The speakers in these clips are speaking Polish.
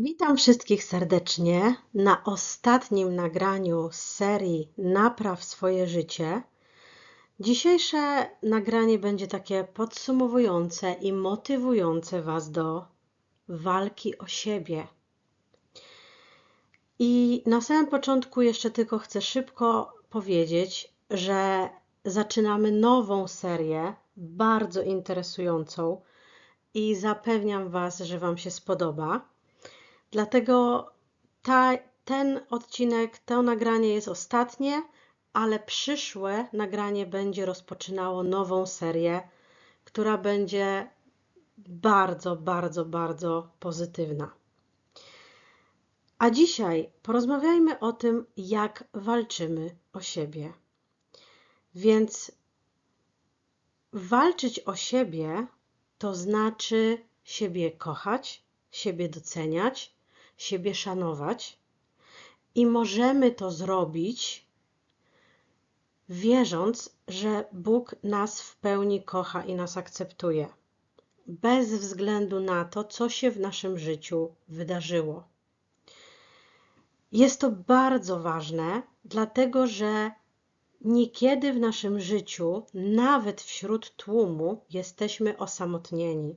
Witam wszystkich serdecznie na ostatnim nagraniu z serii Napraw swoje życie. Dzisiejsze nagranie będzie takie podsumowujące i motywujące Was do walki o siebie. I na samym początku jeszcze tylko chcę szybko powiedzieć, że zaczynamy nową serię, bardzo interesującą i zapewniam Was, że Wam się spodoba. Dlatego ta, ten odcinek, to nagranie jest ostatnie, ale przyszłe nagranie będzie rozpoczynało nową serię, która będzie bardzo, bardzo, bardzo pozytywna. A dzisiaj porozmawiajmy o tym, jak walczymy o siebie. Więc walczyć o siebie to znaczy siebie kochać, siebie doceniać, siebie szanować i możemy to zrobić, wierząc, że Bóg nas w pełni kocha i nas akceptuje, bez względu na to, co się w naszym życiu wydarzyło. Jest to bardzo ważne, dlatego że niekiedy w naszym życiu, nawet wśród tłumu, jesteśmy osamotnieni.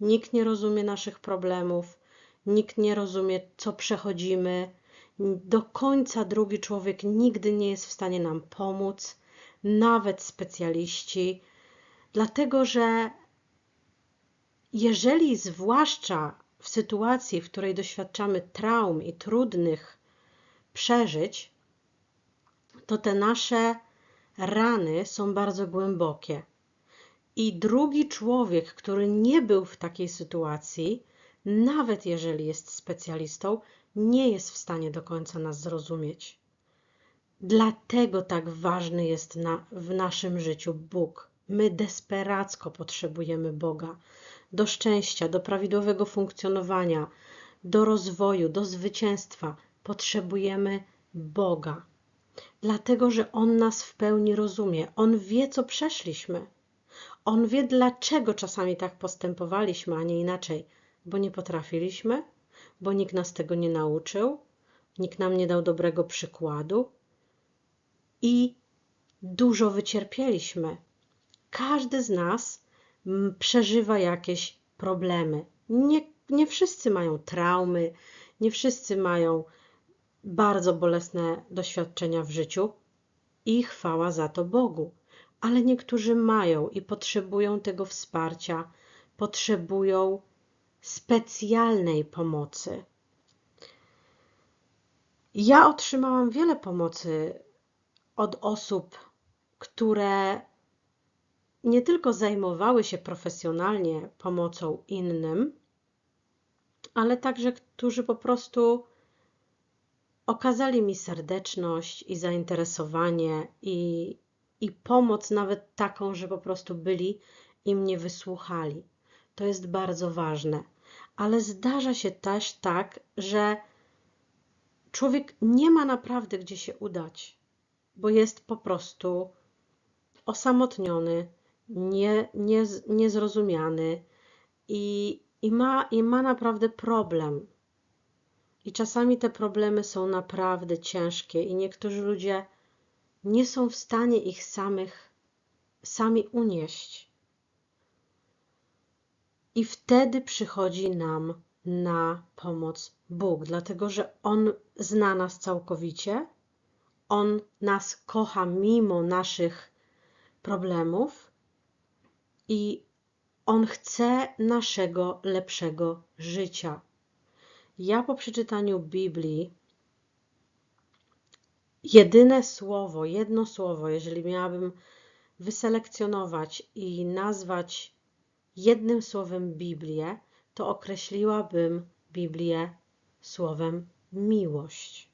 Nikt nie rozumie naszych problemów, nikt nie rozumie, co przechodzimy. Do końca drugi człowiek nigdy nie jest w stanie nam pomóc, nawet specjaliści, dlatego że jeżeli zwłaszcza w sytuacji, w której doświadczamy traum i trudnych przeżyć, to te nasze rany są bardzo głębokie. I drugi człowiek, który nie był w takiej sytuacji, nawet jeżeli jest specjalistą, nie jest w stanie do końca nas zrozumieć. Dlatego tak ważny jest na, w naszym życiu Bóg. My desperacko potrzebujemy Boga do szczęścia, do prawidłowego funkcjonowania, do rozwoju, do zwycięstwa. Potrzebujemy Boga, dlatego że On nas w pełni rozumie. On wie, co przeszliśmy. On wie, dlaczego czasami tak postępowaliśmy, a nie inaczej bo nie potrafiliśmy, bo nikt nas tego nie nauczył, nikt nam nie dał dobrego przykładu i dużo wycierpieliśmy. Każdy z nas przeżywa jakieś problemy. Nie, nie wszyscy mają traumy, nie wszyscy mają bardzo bolesne doświadczenia w życiu i chwała za to Bogu. Ale niektórzy mają i potrzebują tego wsparcia, potrzebują specjalnej pomocy. Ja otrzymałam wiele pomocy od osób, które nie tylko zajmowały się profesjonalnie pomocą innym, ale także którzy po prostu okazali mi serdeczność i zainteresowanie i, i pomoc, nawet taką, że po prostu byli i mnie wysłuchali. To jest bardzo ważne. Ale zdarza się też tak, że człowiek nie ma naprawdę gdzie się udać, bo jest po prostu osamotniony, nie, nie, niezrozumiany i, i, ma, i ma naprawdę problem. I czasami te problemy są naprawdę ciężkie, i niektórzy ludzie nie są w stanie ich samych sami unieść. I wtedy przychodzi nam na pomoc Bóg, dlatego że On zna nas całkowicie, On nas kocha mimo naszych problemów i On chce naszego lepszego życia. Ja po przeczytaniu Biblii, jedyne słowo, jedno słowo, jeżeli miałabym wyselekcjonować i nazwać jednym słowem Biblię, to określiłabym Biblię słowem miłość.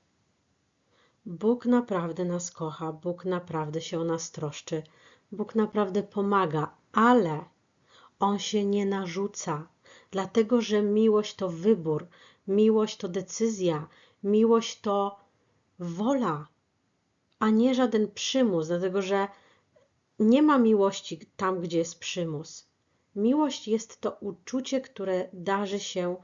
Bóg naprawdę nas kocha, Bóg naprawdę się o nas troszczy, Bóg naprawdę pomaga, ale On się nie narzuca, dlatego że miłość to wybór, miłość to decyzja, miłość to wola, a nie żaden przymus, dlatego że nie ma miłości tam, gdzie jest przymus. Miłość jest to uczucie, które darzy się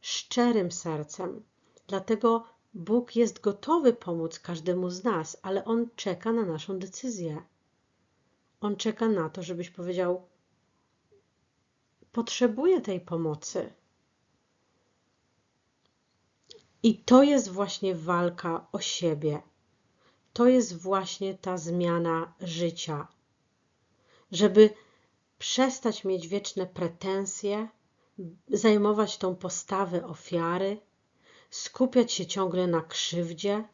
szczerym sercem. Dlatego Bóg jest gotowy pomóc każdemu z nas, ale On czeka na naszą decyzję. On czeka na to, żebyś powiedział: Potrzebuję tej pomocy. I to jest właśnie walka o siebie. To jest właśnie ta zmiana życia. Żeby przestać mieć wieczne pretensje, zajmować tą postawę ofiary, skupiać się ciągle na krzywdzie,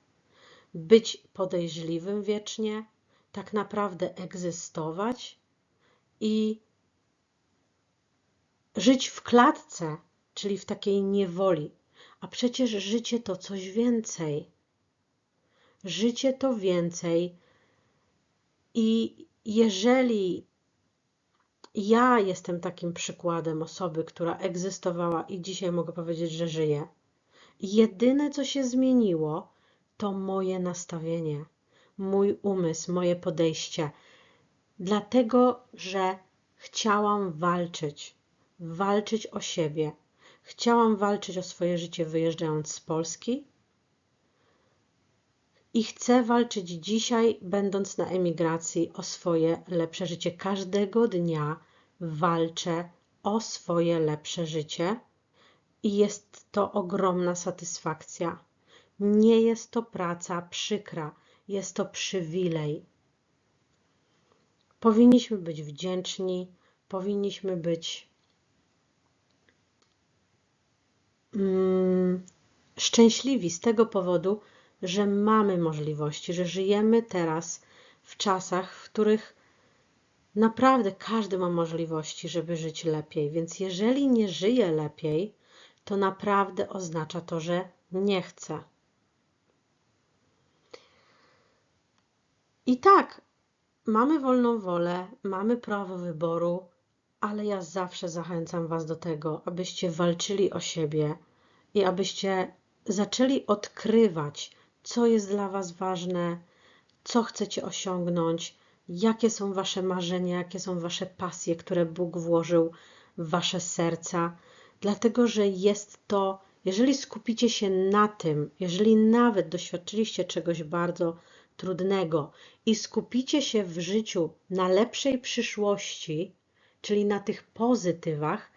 być podejrzliwym wiecznie, tak naprawdę egzystować i żyć w klatce, czyli w takiej niewoli. A przecież życie to coś więcej. Życie to więcej. I jeżeli ja jestem takim przykładem osoby, która egzystowała i dzisiaj mogę powiedzieć, że żyje, jedyne co się zmieniło, to moje nastawienie, mój umysł, moje podejście. Dlatego, że chciałam walczyć, walczyć o siebie. Chciałam walczyć o swoje życie wyjeżdżając z Polski i chcę walczyć dzisiaj, będąc na emigracji, o swoje lepsze życie. Każdego dnia walczę o swoje lepsze życie i jest to ogromna satysfakcja. Nie jest to praca przykra, jest to przywilej. Powinniśmy być wdzięczni, powinniśmy być mm, szczęśliwi z tego powodu, że mamy możliwości, że żyjemy teraz w czasach, w których naprawdę każdy ma możliwości, żeby żyć lepiej. Więc jeżeli nie żyje lepiej, to naprawdę oznacza to, że nie chce. I tak, mamy wolną wolę, mamy prawo wyboru, ale ja zawsze zachęcam Was do tego, abyście walczyli o siebie i abyście zaczęli odkrywać, co jest dla Was ważne, co chcecie osiągnąć, jakie są Wasze marzenia, jakie są Wasze pasje, które Bóg włożył w Wasze serca, dlatego że jest to, jeżeli skupicie się na tym, jeżeli nawet doświadczyliście czegoś bardzo trudnego i skupicie się w życiu na lepszej przyszłości, czyli na tych pozytywach,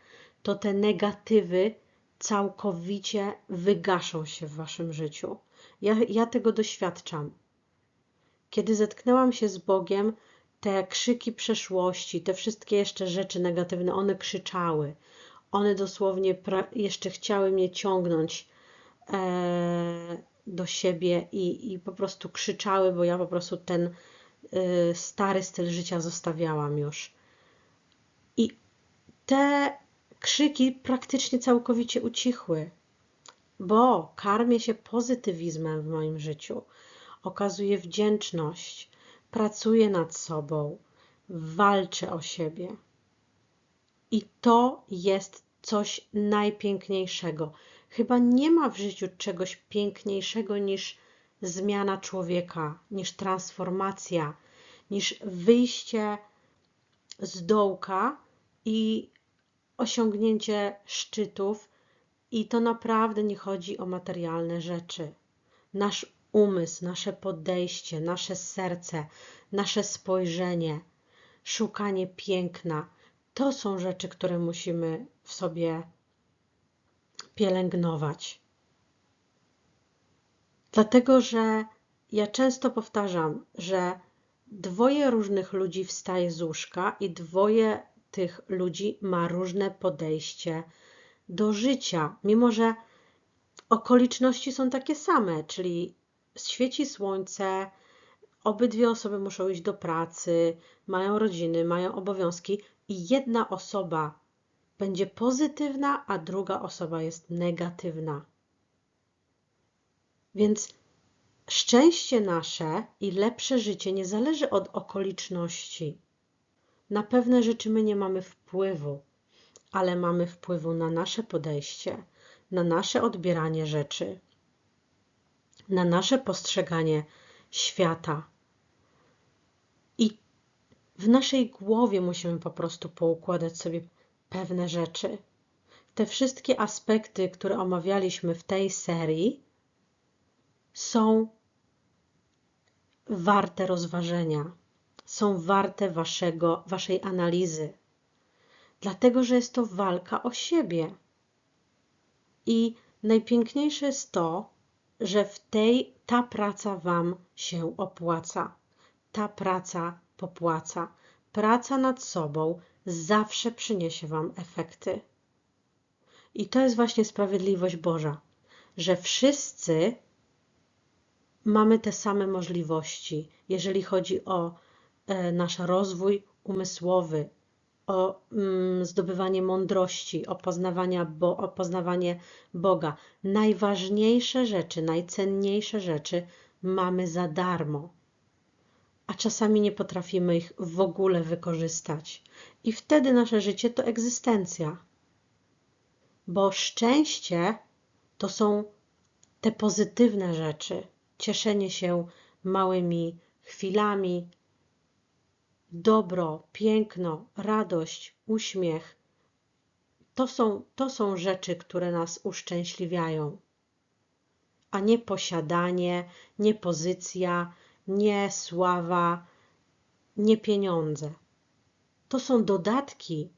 to te negatywy całkowicie wygaszą się w waszym życiu. Ja, ja tego doświadczam. Kiedy zetknęłam się z Bogiem, te krzyki przeszłości, te wszystkie jeszcze rzeczy negatywne, one krzyczały. One dosłownie jeszcze chciały mnie ciągnąć e, do siebie i, i po prostu krzyczały, bo ja po prostu ten e, stary styl życia zostawiałam już. I te krzyki praktycznie całkowicie ucichły, bo karmię się pozytywizmem w moim życiu, okazuję wdzięczność, pracuję nad sobą, walczę o siebie. I to jest coś najpiękniejszego. Chyba nie ma w życiu czegoś piękniejszego niż zmiana człowieka, niż transformacja, niż wyjście z dołka i osiągnięcie szczytów. I to naprawdę nie chodzi o materialne rzeczy. Nasz umysł, nasze podejście, nasze serce, nasze spojrzenie, szukanie piękna to są rzeczy, które musimy w sobie pielęgnować. Dlatego, że ja często powtarzam, że dwoje różnych ludzi wstaje z łóżka i dwoje tych ludzi ma różne podejście do życia, mimo że okoliczności są takie same, czyli świeci słońce, obydwie osoby muszą iść do pracy, mają rodziny, mają obowiązki i jedna osoba będzie pozytywna, a druga osoba jest negatywna. Więc szczęście nasze i lepsze życie nie zależy od okoliczności. Na pewne rzeczy my nie mamy wpływu, ale mamy wpływu na nasze podejście, na nasze odbieranie rzeczy, na nasze postrzeganie świata. I w naszej głowie musimy po prostu poukładać sobie pewne rzeczy. Te wszystkie aspekty, które omawialiśmy w tej serii, są warte rozważenia, są warte waszego, waszej analizy, dlatego że jest to walka o siebie. I najpiękniejsze jest to, że w tej ta praca Wam się opłaca. Ta praca popłaca. Praca nad sobą zawsze przyniesie Wam efekty. I to jest właśnie sprawiedliwość Boża, że wszyscy mamy te same możliwości, jeżeli chodzi o e, nasz rozwój umysłowy, o mm, zdobywanie mądrości, o, poznawania bo, o poznawanie Boga. Najważniejsze rzeczy, najcenniejsze rzeczy mamy za darmo, a czasami nie potrafimy ich w ogóle wykorzystać. I wtedy nasze życie to egzystencja. Bo szczęście to są te pozytywne rzeczy, cieszenie się małymi chwilami, dobro, piękno, radość, uśmiech. To są, to są rzeczy, które nas uszczęśliwiają, a nie posiadanie, nie pozycja, nie sława, nie pieniądze. To są dodatki.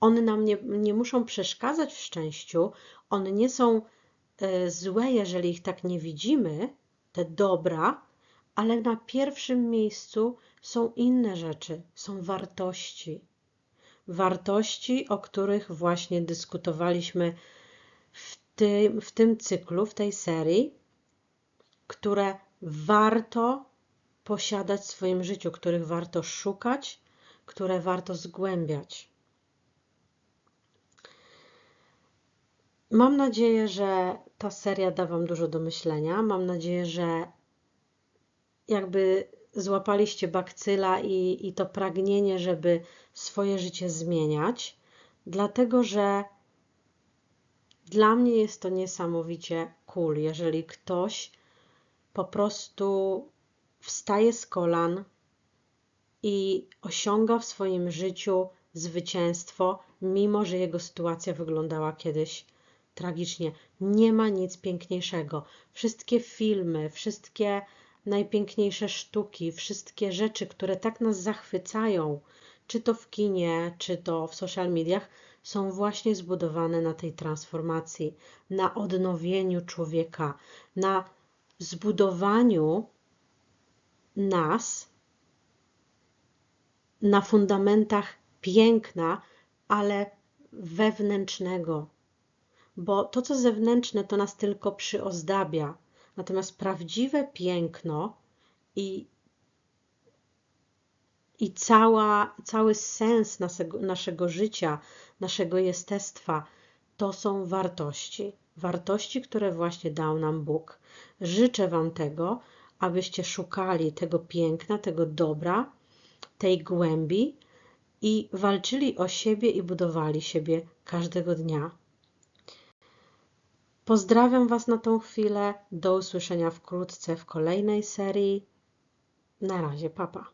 One nam nie, nie muszą przeszkadzać w szczęściu, one nie są e, złe, jeżeli ich tak nie widzimy, te dobra, ale na pierwszym miejscu są inne rzeczy, są wartości. Wartości, o których właśnie dyskutowaliśmy w tym, w tym cyklu, w tej serii, które warto posiadać w swoim życiu, których warto szukać, które warto zgłębiać. Mam nadzieję, że ta seria da Wam dużo do myślenia. Mam nadzieję, że jakby złapaliście bakcyla i, i to pragnienie, żeby swoje życie zmieniać, dlatego że dla mnie jest to niesamowicie cool, jeżeli ktoś po prostu wstaje z kolan i osiąga w swoim życiu zwycięstwo, mimo że jego sytuacja wyglądała kiedyś tragicznie. Nie ma nic piękniejszego. Wszystkie filmy, wszystkie najpiękniejsze sztuki, wszystkie rzeczy, które tak nas zachwycają, czy to w kinie, czy to w social mediach, są właśnie zbudowane na tej transformacji, na odnowieniu człowieka, na zbudowaniu nas na fundamentach piękna, ale wewnętrznego. Bo to, co zewnętrzne, to nas tylko przyozdabia, Natomiast prawdziwe piękno i, i cała, cały sens naszego, naszego życia, naszego jestestwa to są wartości. Wartości, które właśnie dał nam Bóg. Życzę Wam tego, abyście szukali tego piękna, tego dobra, tej głębi i walczyli o siebie i budowali siebie każdego dnia. Pozdrawiam Was na tą chwilę. Do usłyszenia wkrótce w kolejnej serii. Na razie, papa.